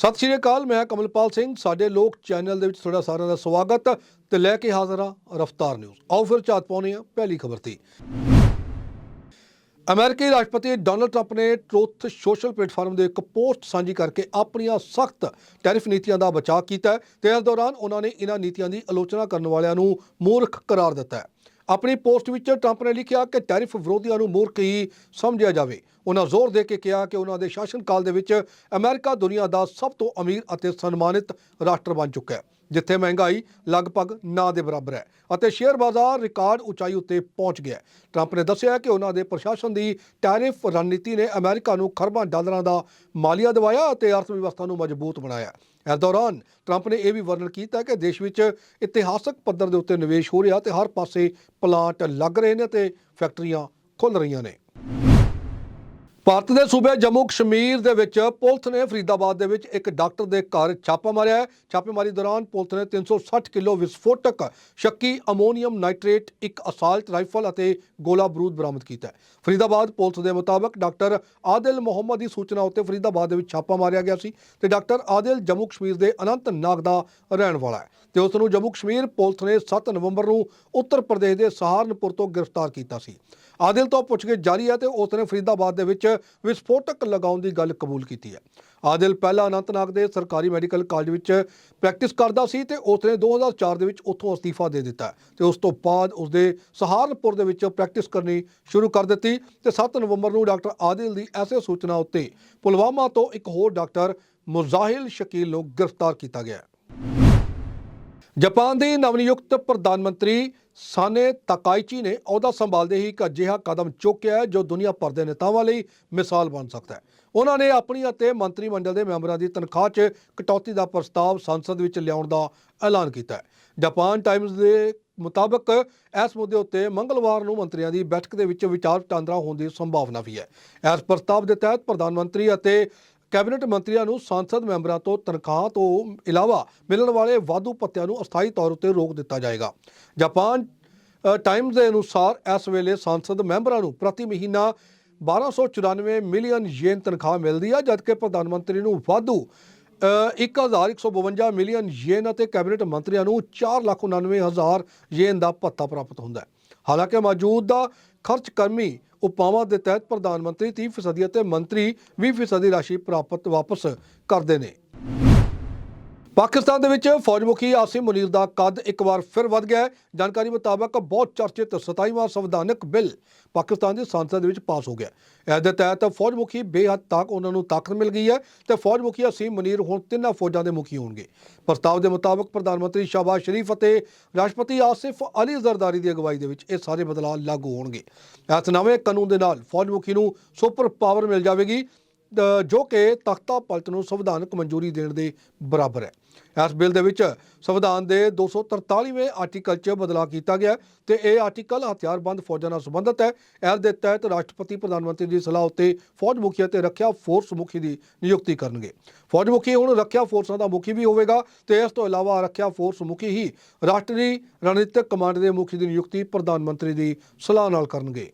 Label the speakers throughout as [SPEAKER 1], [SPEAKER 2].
[SPEAKER 1] ਸਤਿ ਸ਼੍ਰੀ ਅਕਾਲ, ਮੈਂ ਕਮਲਪਾਲ ਸਿੰਘ। ਸਾਡੇ ਲੋਕ ਚੈਨਲ ਦੇ ਵਿੱਚ ਤੁਹਾਡਾ ਸਾਰਿਆਂ ਦਾ ਸਵਾਗਤ ਤੇ ਲੈ ਕੇ ਹਾਜ਼ਰ ਹਾਂ ਰਫਤਾਰ ਨਿਊਜ਼। ਆਓ ਫਿਰ ਝਾਤ ਪਾਉਂਦੇ ਹਾਂ ਪਹਿਲੀ ਖਬਰ ਤੇ। ਅਮਰੀਕੀ ਰਾਸ਼ਟਰਪਤੀ ਡੋਨਲਡ ਟਰੰਪ ਨੇ ਟਰੂਥ ਸੋਸ਼ਲ ਪਲੇਟਫਾਰਮ ਦੇ ਇੱਕ ਪੋਸਟ ਸਾਂਝੀ ਕਰਕੇ ਆਪਣੀਆਂ ਸਖਤ ਟੈਰਿਫ ਨੀਤੀਆਂ ਦਾ ਬਚਾਅ ਕੀਤਾ ਹੈ ਤੇ ਇਸ ਦੌਰਾਨ ਉਹਨਾਂ ਨੇ ਇਹਨਾਂ ਨੀਤੀਆਂ ਦੀ ਆਲੋਚਨਾ ਕਰਨ ਵਾਲਿਆਂ ਨੂੰ ਮੂਰਖ ਕਰਾਰ ਦਿੱਤਾ ਹੈ। ਆਪਣੀ ਪੋਸਟ ਵਿੱਚ ਟਰੰਪ ਨੇ ਲਿਖਿਆ ਕਿ ਟੈਰਿਫ ਵਿਰੋਧੀਆਂ ਨੂੰ ਮੂਰਖ ਹੀ ਸਮਝਿਆ ਜਾਵੇ। ਉਹਨਾਂ ਜ਼ੋਰ ਦੇ ਕੇ ਕਿਹਾ ਕਿ ਉਹਨਾਂ ਦੇ ਸ਼ਾਸਨ ਕਾਲ ਦੇ ਵਿੱਚ ਅਮਰੀਕਾ ਦੁਨੀਆ ਦਾ ਸਭ ਤੋਂ ਅਮੀਰ ਅਤੇ ਸਨਮਾਨਿਤ ਰਾਸ਼ਟਰ ਬਣ ਚੁੱਕਾ ਹੈ। ਜਿੱਥੇ ਮਹਿੰਗਾਈ ਲਗਭਗ ਨਾ ਦੇ ਬਰਾਬਰ ਹੈ ਅਤੇ ਸ਼ੇਅਰ ਬਾਜ਼ਾਰ ਰਿਕਾਰਡ ਉਚਾਈ ਉੱਤੇ ਪਹੁੰਚ ਗਿਆ ਟਰੰਪ ਨੇ ਦੱਸਿਆ ਕਿ ਉਹਨਾਂ ਦੇ ਪ੍ਰਸ਼ਾਸਨ ਦੀ ਟੈਰਿਫ ਰਣਨੀਤੀ ਨੇ ਅਮਰੀਕਾ ਨੂੰ ਖਰਬਾਂ ਡਾਲਰਾਂ ਦਾ ਮਾਲੀਆ ਦਿਵਾਇਆ ਅਤੇ ਅਰਥ ਵਿਵਸਥਾ ਨੂੰ ਮਜ਼ਬੂਤ ਬਣਾਇਆ। ਇਸ ਦੌਰਾਨ ਟਰੰਪ ਨੇ ਇਹ ਵੀ ਵਰਣਨ ਕੀਤਾ ਕਿ ਦੇਸ਼ ਵਿੱਚ ਇਤਿਹਾਸਕ ਪੱਧਰ ਦੇ ਉੱਤੇ ਨਿਵੇਸ਼ ਹੋ ਰਿਹਾ ਤੇ ਹਰ ਪਾਸੇ ਪਲਾਂਟ ਲੱਗ ਰਹੇ ਨੇ ਤੇ ਫੈਕਟਰੀਆਂ ਖੁੱਲ ਰਹੀਆਂ ਨੇ। ਭਾਰਤ ਦੇ ਸੂਬੇ ਜੰਮੂ ਕਸ਼ਮੀਰ ਦੇ ਵਿੱਚ ਪੁਲਿਸ ਨੇ ਫਰੀਦਾਬਾਦ ਦੇ ਵਿੱਚ ਇੱਕ ਡਾਕਟਰ ਦੇ ਘਰ ਛਾਪਾ ਮਾਰਿਆ ਹੈ। ਛਾਪੇਮਾਰੀ ਦੌਰਾਨ ਪੁਲਿਸ ਨੇ 360 ਕਿਲੋ ਵਿਸਫੋਟਕ ਸ਼ੱਕੀ ਅਮੋਨੀਅਮ ਨਾਈਟ੍ਰੇਟ, ਇੱਕ ਅਸਾਲਟ ਰਾਈਫਲ ਅਤੇ ਗੋਲਾ ਬਰੂਦ ਬਰਾਮਦ ਕੀਤਾ ਹੈ। ਫਰੀਦਾਬਾਦ ਪੁਲਿਸ ਦੇ ਮੁਤਾਬਕ ਡਾਕਟਰ ਆਦਿਲ ਮੁਹੰਮਦ ਦੀ ਸੂਚਨਾ ਉੱਤੇ ਫਰੀਦਾਬਾਦ ਦੇ ਵਿੱਚ ਛਾਪਾ ਮਾਰਿਆ ਗਿਆ ਸੀ ਤੇ ਡਾਕਟਰ ਆਦਿਲ ਜੰਮੂ ਕਸ਼ਮੀਰ ਦੇ ਅਨੰਤਨਾਗ ਦਾ ਰਹਿਣ ਵਾਲਾ ਹੈ। ਤੇ ਉਸ ਨੂੰ ਜੰਮੂ ਕਸ਼ਮੀਰ ਪੁਲਿਸ ਨੇ 7 ਨਵੰਬਰ ਨੂੰ ਉੱਤਰ ਪ੍ਰਦੇਸ਼ ਦੇ ਸਹਾਰਨਪੁਰ ਤੋਂ ਗ੍ਰਿਫਤਾਰ ਕੀਤਾ ਸੀ। ਆਦਿਲ ਤੋਂ ਪੁੱਛਗਿੱਛ ਜਾਰੀ ਹੈ ਤੇ ਉਸ ਨੇ ਫਰੀਦਾਬਾਦ ਦੇ ਵਿੱਚ ਵਿਸਫੋਟਕ ਲਗਾਉਣ ਦੀ ਗੱਲ ਕਬੂਲ ਕੀਤੀ ਹੈ। ਆਦਿਲ ਪਹਿਲਾਂ ਅਨੰਤਨਾਗ ਦੇ ਸਰਕਾਰੀ ਮੈਡੀਕਲ ਕਾਲਜ ਵਿੱਚ ਪ੍ਰੈਕਟਿਸ ਕਰਦਾ ਸੀ ਤੇ ਉਸ ਨੇ 2004 ਦੇ ਵਿੱਚ ਉੱਥੋਂ ਅਸਤੀਫਾ ਦੇ ਦਿੱਤਾ ਤੇ ਉਸ ਤੋਂ ਬਾਅਦ ਉਸਦੇ ਸਹਾਰਨਪੁਰ ਦੇ ਵਿੱਚ ਪ੍ਰੈਕਟਿਸ ਕਰਨੀ ਸ਼ੁਰੂ ਕਰ ਦਿੱਤੀ ਤੇ 7 ਨਵੰਬਰ ਨੂੰ ਡਾਕਟਰ ਆਦਿਲ ਦੀ ਐਸੇ ਸੂਚਨਾ ਉੱਤੇ ਪੁਲਵਾਮਾ ਤੋਂ ਇੱਕ ਹੋਰ ਡਾਕਟਰ ਮੁਜ਼ਾਹਿਲ ਸ਼ਕੀਲ ਨੂੰ ਗ੍ਰਿਫਤਾਰ ਕੀਤਾ ਗਿਆ ਜਾਪਾਨ ਦੀ ਨਵਨਿਯੁਕਤ ਪ੍ਰਧਾਨ ਮੰਤਰੀ ਸਾਨੇ ਤਕਾਇਚੀ ਨੇ ਅਹੁਦਾ ਸੰਭਾਲਦੇ ਹੀ ਇੱਕ ਅਜਿਹਾ ਕਦਮ ਚੁੱਕਿਆ ਹੈ ਜੋ ਦੁਨੀਆ ਭਰ ਦੇ ਨੇਤਾਵਾਂ ਲਈ ਮਿਸਾਲ ਬਣ ਸਕਦਾ ਹੈ। ਉਹਨਾਂ ਨੇ ਆਪਣੀ ਅਤੇ ਮੰਤਰੀ ਮੰਡਲ ਦੇ ਮੈਂਬਰਾਂ ਦੀ ਤਨਖਾਹ 'ਚ ਕਟੌਤੀ ਦਾ ਪ੍ਰਸਤਾਵ ਸੰਸਦ ਵਿੱਚ ਲਿਆਉਣ ਦਾ ਐਲਾਨ ਕੀਤਾ ਹੈ। ਜਾਪਾਨ ਟਾਈਮਜ਼ ਦੇ ਮੁਤਾਬਕ ਇਸ ਮੁੱਦੇ ਉੱਤੇ ਮੰਗਲਵਾਰ ਨੂੰ ਮੰਤਰੀਆਂ ਦੀ ਬੈਠਕ ਦੇ ਵਿੱਚ ਵਿਚਾਰ ਵਟਾਂਦਰਾ ਹੋਣ ਦੀ ਸੰਭਾਵਨਾ ਵੀ ਹੈ। ਇਸ ਪ੍ਰਸਤਾਵ ਦੇ ਤਹਿਤ ਪ੍ਰਧਾਨ ਮੰਤਰੀ ਅਤੇ ਕੈਬਨਿਟ ਮੰਤਰੀਆਂ ਨੂੰ ਸੰਸਦ ਮੈਂਬਰਾਂ ਤੋਂ ਤਨਖਾਹ ਤੋਂ ਇਲਾਵਾ ਮਿਲਣ ਵਾਲੇ ਵਾਧੂ ਭੱਤਿਆਂ ਨੂੰ ਅਸਥਾਈ ਤੌਰ ਉੱਤੇ ਰੋਕ ਦਿੱਤਾ ਜਾਏਗਾ। ਜਾਪਾਨ ਟਾਈਮਜ਼ ਦੇ ਅਨੁਸਾਰ ਇਸ ਵੇਲੇ ਸੰਸਦ ਮੈਂਬਰਾਂ ਨੂੰ ਪ੍ਰਤੀ ਮਹੀਨਾ 1294 ਮਿਲੀਅਨ ਯੇਨ ਤਨਖਾਹ ਮਿਲਦੀ ਹੈ ਜਦਕਿ ਪ੍ਰਧਾਨ ਮੰਤਰੀ ਨੂੰ ਵਾਧੂ ਅ, 1152 ਮਿਲੀਅਨ ਯੇਨ ਅਤੇ ਕੈਬਨਿਟ ਮੰਤਰੀਆਂ ਨੂੰ 499000 ਯੇਨ ਦਾ ਭੱਤਾ ਪ੍ਰਾਪਤ ਹੁੰਦਾ ਹੈ। ਹਾਲਾਂਕਿ ਮੌਜੂਦਾ ਖਰਚ ਕਰਮੀ ਉਪਾਵਾਂ ਦੇ ਤਹਿਤ ਪ੍ਰਧਾਨ ਮੰਤਰੀ 30% ਅਤੇ ਮੰਤਰੀ 20% ਰਾਸ਼ੀ ਪ੍ਰਾਪਤ ਵਾਪਸ ਕਰਦੇ ਨੇ। ਪਾਕਿਸਤਾਨ ਦੇ ਵਿੱਚ ਫੌਜ ਮੁਖੀ ਆਸਿਮ ਮੁਨੀਰ ਦਾ ਕੱਦ ਇੱਕ ਵਾਰ ਫਿਰ ਵੱਧ ਗਿਆ ਹੈ। ਜਾਣਕਾਰੀ ਮੁਤਾਬਕ ਬਹੁਤ ਚਰਚਿਤ 27ਵਾਂ ਸੰਵਿਧਾਨਕ ਬਿੱਲ ਪਾਕਿਸਤਾਨ ਦੀ ਸੰਸਦ ਦੇ ਵਿੱਚ ਪਾਸ ਹੋ ਗਿਆ ਇਸ ਦੇ ਤਹਿਤ ਫੌਜ ਮੁਖੀ ਬੇਹੱਦ ਤੱਕ ਉਹਨਾਂ ਨੂੰ ਤਾਕਤ ਮਿਲ ਗਈ ਹੈ ਤੇ ਫੌਜ ਮੁਖੀ ਆਸਿਮ ਮੁਨੀਰ ਹੁਣ ਤਿੰਨਾਂ ਫੌਜਾਂ ਦੇ ਮੁਖੀ ਹੋਣਗੇ। ਪ੍ਰਸਤਾਵ ਦੇ ਮੁਤਾਬਕ ਪ੍ਰਧਾਨ ਮੰਤਰੀ ਸ਼ਾਬਾਜ਼ ਸ਼ਰੀਫ ਅਤੇ ਰਾਸ਼ਟਰਪਤੀ ਆਸਿਫ ਅਲੀ ਜ਼ਰਦਾਰੀ ਦੀ ਅਗਵਾਈ ਦੇ ਵਿੱਚ ਇਹ ਸਾਰੇ ਬਦਲਾਅ ਲਾਗੂ ਹੋਣਗੇ। ਇਸ ਨਵੇਂ ਕਾਨੂੰਨ ਦੇ ਨਾਲ ਫੌਜ ਮੁਖੀ ਨੂੰ ਸੁਪਰ ਪਾਵਰ ਮਿਲ ਜਾਵੇਗੀ ਜੋ ਕਿ ਤਖਤਾ ਪਲਟ ਨੂੰ ਸੰਵਿਧਾਨਕ ਮਨਜ਼ੂਰੀ ਦੇਣ ਦੇ ਬਰਾਬਰ ਹੈ। ਇਸ ਬਿੱਲ ਦੇ ਵਿੱਚ ਸੰਵਿਧਾਨ ਦੇ 243ਵੇਂ ਆਰਟੀਕਲ 'ਚ ਬਦਲਾਅ ਕੀਤਾ ਗਿਆ ਹੈ ਤੇ ਇਹ ਆਰਟੀਕਲ ਹਥਿਆਰਬੰਦ ਫੌਜਾਂ ਨਾਲ ਸੰਬੰਧਿਤ ਹੈ। ਇਸ ਦੇ ਤਹਿਤ ਰਾਸ਼ਟਰਪਤੀ, ਪ੍ਰਧਾਨ ਮੰਤਰੀ ਦੀ ਸਲਾਹ ਉੱਤੇ ਫੌਜ ਮੁਖੀ ਅਤੇ ਰੱਖਿਆ ਫੋਰਸ ਮੁਖੀ ਦੀ ਨਿਯੁਕਤੀ ਕਰਨਗੇ। ਫੌਜ ਮੁਖੀ ਹੁਣ ਰੱਖਿਆ ਫੋਰਸਾਂ ਦਾ ਮੁਖੀ ਵੀ ਹੋਵੇਗਾ ਤੇ ਇਸ ਤੋਂ ਇਲਾਵਾ ਰੱਖਿਆ ਫੋਰਸ ਮੁਖੀ ਹੀ ਰਾਸ਼ਟਰੀ ਰਣਨੀਤਿਕ ਕਮਾਂਡ ਦੇ ਮੁਖੀ ਦੀ ਨਿਯੁਕਤੀ ਪ੍ਰਧਾਨ ਮੰਤਰੀ ਦੀ ਸਲਾਹ ਨਾਲ ਕਰਨਗੇ।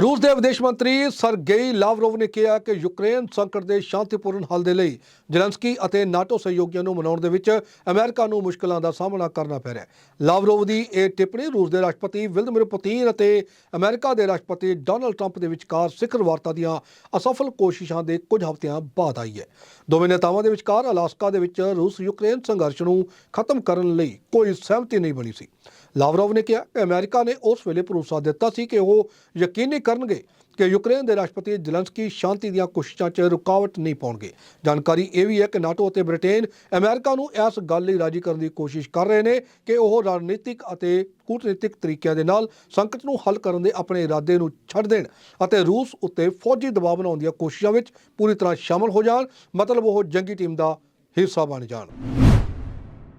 [SPEAKER 1] ਰੂਸ ਦੇ ਵਿਦੇਸ਼ ਮੰਤਰੀ ਸਰਗੇਈ ਲਾਵਰੋਵ ਨੇ ਕਿਹਾ ਕਿ ਯੂਕਰੇਨ ਸੰਕਟ ਦੇ ਸ਼ਾਂਤੀਪੂਰਨ ਹੱਲ ਦੇ ਲਈ ਜ਼ੈਲੈਂਸਕੀ ਅਤੇ ਨਾਟੋ ਸਹਿਯੋਗੀਆਂ ਨੂੰ ਮਨਾਉਣ ਦੇ ਵਿੱਚ ਅਮਰੀਕਾ ਨੂੰ ਮੁਸ਼ਕਲਾਂ ਦਾ ਸਾਹਮਣਾ ਕਰਨਾ ਪੈ ਰਿਹਾ ਹੈ। ਲਾਵਰੋਵ ਦੀ ਇਹ ਟਿੱਪਣੀ ਰੂਸ ਦੇ ਰਾਸ਼ਟਰਪਤੀ ਵਲਦਮਿਰ ਪੁਤਿਨ ਅਤੇ ਅਮਰੀਕਾ ਦੇ ਰਾਸ਼ਟਰਪਤੀ ਡੋਨਲਡ ਟਰੰਪ ਦੇ ਵਿਚਕਾਰ ਸਿਖਰ ਵਾਰਤਾ ਦੀਆਂ ਅਸਫਲ ਕੋਸ਼ਿਸ਼ਾਂ ਦੇ ਕੁਝ ਹਫ਼ਤਿਆਂ ਬਾਅਦ ਆਈ ਹੈ। ਦੋਵੇਂ ਨੇਤਾਵਾਂ ਦੇ ਵਿਚਕਾਰ ਅਲਾਸਕਾ ਦੇ ਵਿੱਚ ਰੂਸ ਯੂਕਰੇਨ ਸੰਘਰਸ਼ ਨੂੰ ਖਤਮ ਕਰਨ ਲਈ ਕੋਈ ਸਹਿਮਤੀ ਨਹੀਂ ਬਣੀ ਸੀ। ਲਾਵਰੋਵ ਨੇ ਕਿਹਾ ਕਿ ਅਮਰੀਕਾ ਨੇ ਉਸ ਵੇਲੇ ਭਰੋਸਾ ਦਿੱਤਾ ਸੀ ਕਿ ਉਹ ਯਕੀਨੀ ਕਰਨਗੇ ਕਿ ਯੂਕਰੇਨ ਦੇ ਰਾਸ਼ਟਰਪਤੀ ਜ਼ੈਲੈਂਸਕੀ ਸ਼ਾਂਤੀ ਦੀਆਂ ਕੋਸ਼ਿਸ਼ਾਂ 'ਚ ਰੁਕਾਵਟ ਨਹੀਂ ਪਾਉਣਗੇ। ਜਾਣਕਾਰੀ ਇਹ ਵੀ ਹੈ ਕਿ ਨਾਟੋ ਅਤੇ ਬ੍ਰਿਟੇਨ ਅਮਰੀਕਾ ਨੂੰ ਇਸ ਗੱਲ ਲਈ ਰਾਜੀ ਕਰਨ ਦੀ ਕੋਸ਼ਿਸ਼ ਕਰ ਰਹੇ ਨੇ ਕਿ ਉਹ ਰਣਨੀਤਿਕ ਅਤੇ ਕੂਟਨੀਤਿਕ ਤਰੀਕਿਆਂ ਦੇ ਨਾਲ ਸੰਕਟ ਨੂੰ ਹੱਲ ਕਰਨ ਦੇ ਆਪਣੇ ਇਰਾਦੇ ਨੂੰ ਛੱਡ ਦੇਣ ਅਤੇ ਰੂਸ ਉੱਤੇ ਫੌਜੀ ਦਬਾਅ ਬਣਾਉਣ ਦੀਆਂ ਕੋਸ਼ਿਸ਼ਾਂ ਵਿੱਚ ਪੂਰੀ ਤਰ੍ਹਾਂ ਸ਼ਾਮਲ ਹੋ ਜਾਣ, ਮਤਲਬ ਉਹ ਜੰਗੀ ਟੀਮ ਦਾ ਹਿੱਸਾ ਬਣ ਜਾਣ।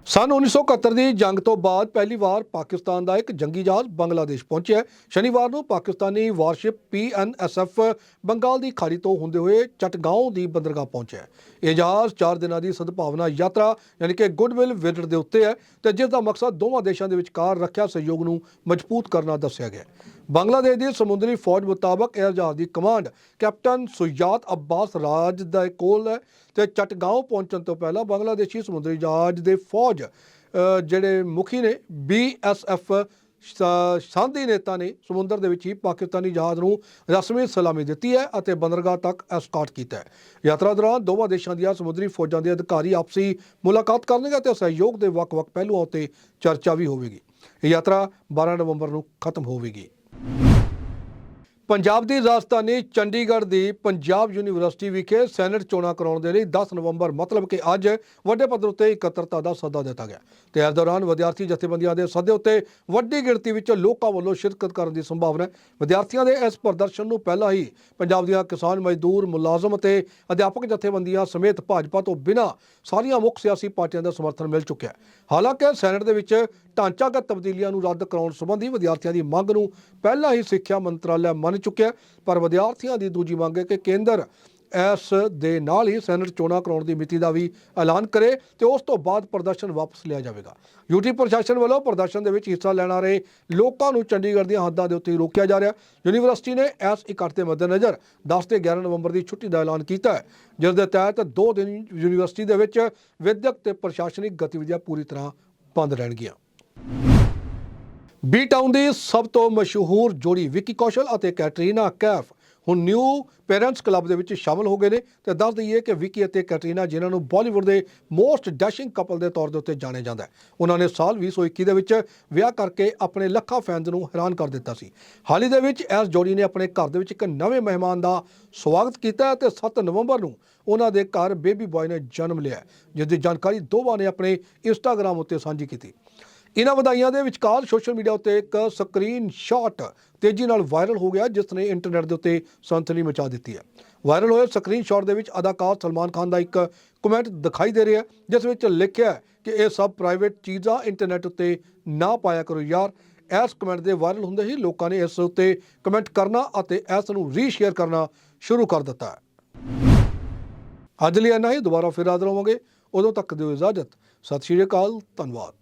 [SPEAKER 1] ਸਨ 1971 ਦੀ ਜੰਗ ਤੋਂ ਬਾਅਦ ਪਹਿਲੀ ਵਾਰ ਪਾਕਿਸਤਾਨ ਦਾ ਇੱਕ ਜੰਗੀ ਜਹਾਜ਼ ਬੰਗਲਾਦੇਸ਼ ਪਹੁੰਚਿਆ ਸ਼ਨੀਵਾਰ ਨੂੰ ਪਾਕਿਸਤਾਨੀ ਵਾਰਸ਼ਿਪ ਪੀਐਨਐਸਐਫ ਬੰਗਾਲ ਦੀ ਖਾੜੀ ਤੋਂ ਹੁੰਦੇ ਹੋਏ ਚਟਗਾਉਂ ਦੀ ਬੰਦਰਗਾਹ ਪਹੁੰਚਿਆ ਹੈ। ਇਹ 4 ਦਿਨਾਂ ਦੀ ਸਦਭਾਵਨਾ ਯਾਤਰਾ, ਯਾਨੀ ਕਿ ਗੁੱਡਵਿਲ ਵਿਜ਼ਿਟ ਦੇ ਉੱਤੇ ਹੈ ਤੇ ਜਿਸ ਦਾ ਮਕਸਦ ਦੋਵਾਂ ਦੇਸ਼ਾਂ ਦੇ ਵਿਚਕਾਰ ਰੱਖਿਆ ਸਹਿਯੋਗ ਨੂੰ ਮਜ਼ਬੂਤ ਕਰਨਾ ਦੱਸਿਆ ਗਿਆ ਬੰਗਲਾਦੇਸ਼ ਦੀ ਸਮੁੰਦਰੀ ਫੌਜ ਮੁਤਾਬਕ ਇਹ ਜਹਾਜ਼ ਦੀ ਕਮਾਂਡ ਕੈਪਟਨ ਸੁਜਾਤ ਅੱਬਾਸ ਰਾਜ ਦਾ ਕੋਲ ਹੈ ਤੇ ਚਟਗਾਉਂ ਪਹੁੰਚਣ ਤੋਂ ਪਹਿਲਾਂ ਬੰਗਲਾਦੇਸ਼ੀ ਸਮੁੰਦਰੀ ਜਹਾਜ਼ ਦੇ ਫੌਜ ਜਿਹੜੇ ਮੁਖੀ ਨੇ ਬੀਐਸਐਫ ਸਾਂਧੀ ਨੇਤਾ ਨੇ ਸਮੁੰਦਰ ਦੇ ਵਿੱਚ ਹੀ ਪਾਕਿਸਤਾਨੀ ਜਹਾਜ਼ ਨੂੰ ਰਸਮੀ ਸਲਾਮੀ ਦਿੱਤੀ ਹੈ ਅਤੇ ਬੰਦਰਗਾਹ ਤੱਕ ਐਸਕਾਟ ਕੀਤਾ ਹੈ। ਯਾਤਰਾ ਦੌਰਾਨ ਦੋਵਾਂ ਦੇਸ਼ਾਂ ਦੀਆਂ ਸਮੁੰਦਰੀ ਫੌਜਾਂ ਦੇ ਅਧਿਕਾਰੀ ਆਪਸੀ ਮੁਲਾਕਾਤ ਕਰਨਗੇ ਅਤੇ ਸਹਿਯੋਗ ਦੇ ਵੱਖ-ਵੱਖ ਪਹਿਲੂਆਂ ਉੱਤੇ ਚਰਚਾ ਵੀ ਹੋਵੇਗੀ। ਇਹ ਯਾਤਰਾ 12 ਨਵੰਬਰ ਨੂੰ ਖਤਮ ਹੋਵੇਗੀ। ਪੰਜਾਬ ਦੀ ਰਾਜਧਾਨੀ ਚੰਡੀਗੜ੍ਹ ਦੀ ਪੰਜਾਬ ਯੂਨੀਵਰਸਿਟੀ ਵਿਖੇ ਸੈਨੇਟ ਚੋਣਾਂ ਕਰਾਉਣ ਦੇ ਲਈ 10 ਨਵੰਬਰ, ਮਤਲਬ ਕਿ ਅੱਜ ਵੱਡੇ ਪੱਧਰ ਉੱਤੇ ਇਕੱਤਰਤਾ ਦਾ ਸੱਦਾ ਦਿੱਤਾ ਗਿਆ। ਤੇ ਇਸ ਦੌਰਾਨ ਵਿਦਿਆਰਥੀ ਜਥੇਬੰਦੀਆਂ ਦੇ ਸੱਦੇ ਉੱਤੇ ਵੱਡੀ ਗਿਣਤੀ ਵਿੱਚ ਲੋਕਾਂ ਵੱਲੋਂ ਸ਼ਿਰਕਤ ਕਰਨ ਦੀ ਸੰਭਾਵਨਾ ਹੈ। ਵਿਦਿਆਰਥੀਆਂ ਦੇ ਇਸ ਪ੍ਰਦਰਸ਼ਨ ਨੂੰ ਪਹਿਲਾਂ ਹੀ ਪੰਜਾਬ ਦੀਆਂ ਕਿਸਾਨ ਮਜ਼ਦੂਰ ਮੁਲਾਜ਼ਮ ਅਤੇ ਅਧਿਆਪਕ ਜਥੇਬੰਦੀਆਂ ਸਮੇਤ ਭਾਜਪਾ ਤੋਂ ਬਿਨਾਂ ਸਾਰੀਆਂ ਮੁੱਖ ਸਿਆਸੀ ਪਾਰਟੀਆਂ ਦਾ ਸਮਰਥਨ ਮਿਲ ਚੁੱਕਿਆ ਹੈ। ਹਾਲਾਂਕਿ ਸੈਨੇਟ ਦੇ ਵਿੱਚ ਢਾਂਚਾਗਤ ਤਬਦੀਲੀਆਂ ਨੂੰ ਰੱਦ ਕਰਾਉਣ ਸੰਬੰਧੀ ਵਿਦਿਆਰਥੀਆਂ ਦੀ ਮੰਗ ਨੂੰ ਪਹਿਲਾਂ ਹੀ ਸਿੱਖਿਆ ਮੰਤਰਾਲਾ ਮੰਨ ਚੁੱਕਿਆ ਪਰ ਵਿਦਿਆਰਥੀਆਂ ਦੀ ਦੂਜੀ ਮੰਗ ਹੈ ਕਿ ਕੇਂਦਰ ਇਸ ਦੇ ਨਾਲ ਹੀ ਸੈਨੇਟ ਚੋਣਾਂ ਕਰਾਉਣ ਦੀ ਮਿਤੀ ਦਾ ਵੀ ਐਲਾਨ ਕਰੇ ਤੇ ਉਸ ਤੋਂ ਬਾਅਦ ਪ੍ਰਦਰਸ਼ਨ ਵਾਪਸ ਲਿਆ ਜਾਵੇਗਾ। ਯੂਟੀ ਪ੍ਰਸ਼ਾਸਨ ਵੱਲੋਂ ਪ੍ਰਦਰਸ਼ਨ ਦੇ ਵਿੱਚ ਹਿੱਸਾ ਲੈਣ ਆ ਰਹੇ ਲੋਕਾਂ ਨੂੰ ਚੰਡੀਗੜ੍ਹ ਦੀਆਂ ਹੱਦਾਂ ਦੇ ਉੱਤੇ ਰੋਕਿਆ ਜਾ ਰਿਹਾ ਯੂਨੀਵਰਸਿਟੀ ਨੇ ਇਸ ਇਕੱਠ ਦੇ ਮੱਦੇਨਜ਼ਰ 10 ਤੇ 11 ਨਵੰਬਰ ਦੀ ਛੁੱਟੀ ਦਾ ਐਲਾਨ ਕੀਤਾ ਹੈ, ਜਿਸ ਦੇ ਤਹਿਤ ਦੋ ਦਿਨ ਯੂਨੀਵਰਸਿਟੀ ਦੇ ਵਿੱਚ ਵਿਦਿਅਕ ਤੇ ਪ੍ਰਸ਼ਾਸਨਿਕ ਗਤੀਵਿਧੀਆਂ ਪੂਰੀ ਤਰ੍ਹਾਂ ਬੰਦ ਰਹਿਣਗੀਆਂ। ਬੀ ਟਾਊਨ ਦੀ ਸਭ ਤੋਂ ਮਸ਼ਹੂਰ ਜੋੜੀ ਵਿੱਕੀ ਕੌਸ਼ਲ ਅਤੇ ਕੈਟਰੀਨਾ ਕੈਫ ਹੁਣ ਨਿਊ ਪੇਰੈਂਟਸ ਕਲੱਬ ਦੇ ਵਿੱਚ ਸ਼ਾਮਲ ਹੋ ਗਏ ਨੇ ਤੇ ਦੱਸ ਦਈਏ ਕਿ ਵਿੱਕੀ ਅਤੇ ਕੈਟਰੀਨਾ ਜਿਨ੍ਹਾਂ ਨੂੰ ਬਾਲੀਵੁੱਡ ਦੇ ਮੋਸਟ ਡੈਸ਼ਿੰਗ ਕਪਲ ਦੇ ਤੌਰ ਦੇ ਉੱਤੇ ਜਾਣਿਆ ਜਾਂਦਾ ਹੈ। ਉਹਨਾਂ ਨੇ ਸਾਲ 2021 ਦੇ ਵਿੱਚ ਵਿਆਹ ਕਰਕੇ ਆਪਣੇ ਲੱਖਾਂ ਫੈਨਸ ਨੂੰ ਹੈਰਾਨ ਕਰ ਦਿੱਤਾ ਸੀ। ਹਾਲ ਹੀ ਦੇ ਵਿੱਚ ਇਸ ਜੋੜੀ ਨੇ ਆਪਣੇ ਘਰ ਦੇ ਵਿੱਚ ਇੱਕ ਨਵੇਂ ਮਹਿਮਾਨ ਦਾ ਸਵਾਗਤ ਕੀਤਾ ਹੈ ਤੇ 7 ਨਵੰਬਰ ਨੂੰ ਉਹਨਾਂ ਦੇ ਘਰ ਬੇਬੀ ਬॉय ਨੇ ਜਨਮ ਲਿਆ ਜਿਸ ਦੀ ਜਾਣਕਾਰੀ ਦੋਵਾਂ ਨੇ ਆਪਣੇ ਇੰਸਟਾਗ੍ਰam ਉੱਤੇ ਸਾਂਝੀ ਕੀਤੀ। ਇਹਨਾਂ ਵਧਾਈਆਂ ਦੇ ਵਿਚਕਾਰ ਸੋਸ਼ਲ ਮੀਡੀਆ ਉੱਤੇ ਇੱਕ ਸਕਰੀਨ ਸ਼ਾਟ ਤੇਜ਼ੀ ਨਾਲ ਵਾਇਰਲ ਹੋ ਗਿਆ, ਜਿਸ ਨੇ ਇੰਟਰਨੈਟ ਦੇ ਉੱਤੇ ਸਨਸਨੀ ਮਚਾ ਦਿੱਤੀ ਹੈ। ਵਾਇਰਲ ਹੋਏ ਸਕਰੀਨ ਸ਼ਾਟ ਦੇ ਵਿੱਚ ਅਦਾਕਾਰ ਸਲਮਾਨ ਖਾਨ ਦਾ ਇੱਕ ਕਮੈਂਟ ਦਿਖਾਈ ਦੇ ਰਿਹਾ ਜਿਸ ਵਿੱਚ ਲਿਖਿਆ ਕਿ ਇਹ ਸਭ ਪ੍ਰਾਈਵੇਟ ਚੀਜ਼ਾਂ ਇੰਟਰਨੈਟ ਉੱਤੇ ਨਾ ਪਾਇਆ ਕਰੋ ਯਾਰ। ਇਸ ਕਮੈਂਟ ਦੇ ਵਾਇਰਲ ਹੁੰਦੇ ਹੀ ਲੋਕਾਂ ਨੇ ਇਸ ਉੱਤੇ ਕਮੈਂਟ ਕਰਨਾ ਅਤੇ ਇਸ ਨੂੰ ਰੀਸ਼ੇਅਰ ਕਰਨਾ ਸ਼ੁਰੂ ਕਰ ਦਿੱਤਾ ਹੈ। ਅੱਜ ਲਈ ਇੰਨਾ ਹੀ, ਦੁਬਾਰਾ ਫਿਰ ਹਾਜ਼ਰ ਹੋਵਾਂਗੇ। ਉਦੋਂ ਤੱਕ ਦਿਓ ਇਜਾਜ਼ਤ। ਸਤਿ ਸ਼੍ਰੀ ਅਕਾਲ, ਧੰਨਵਾਦ।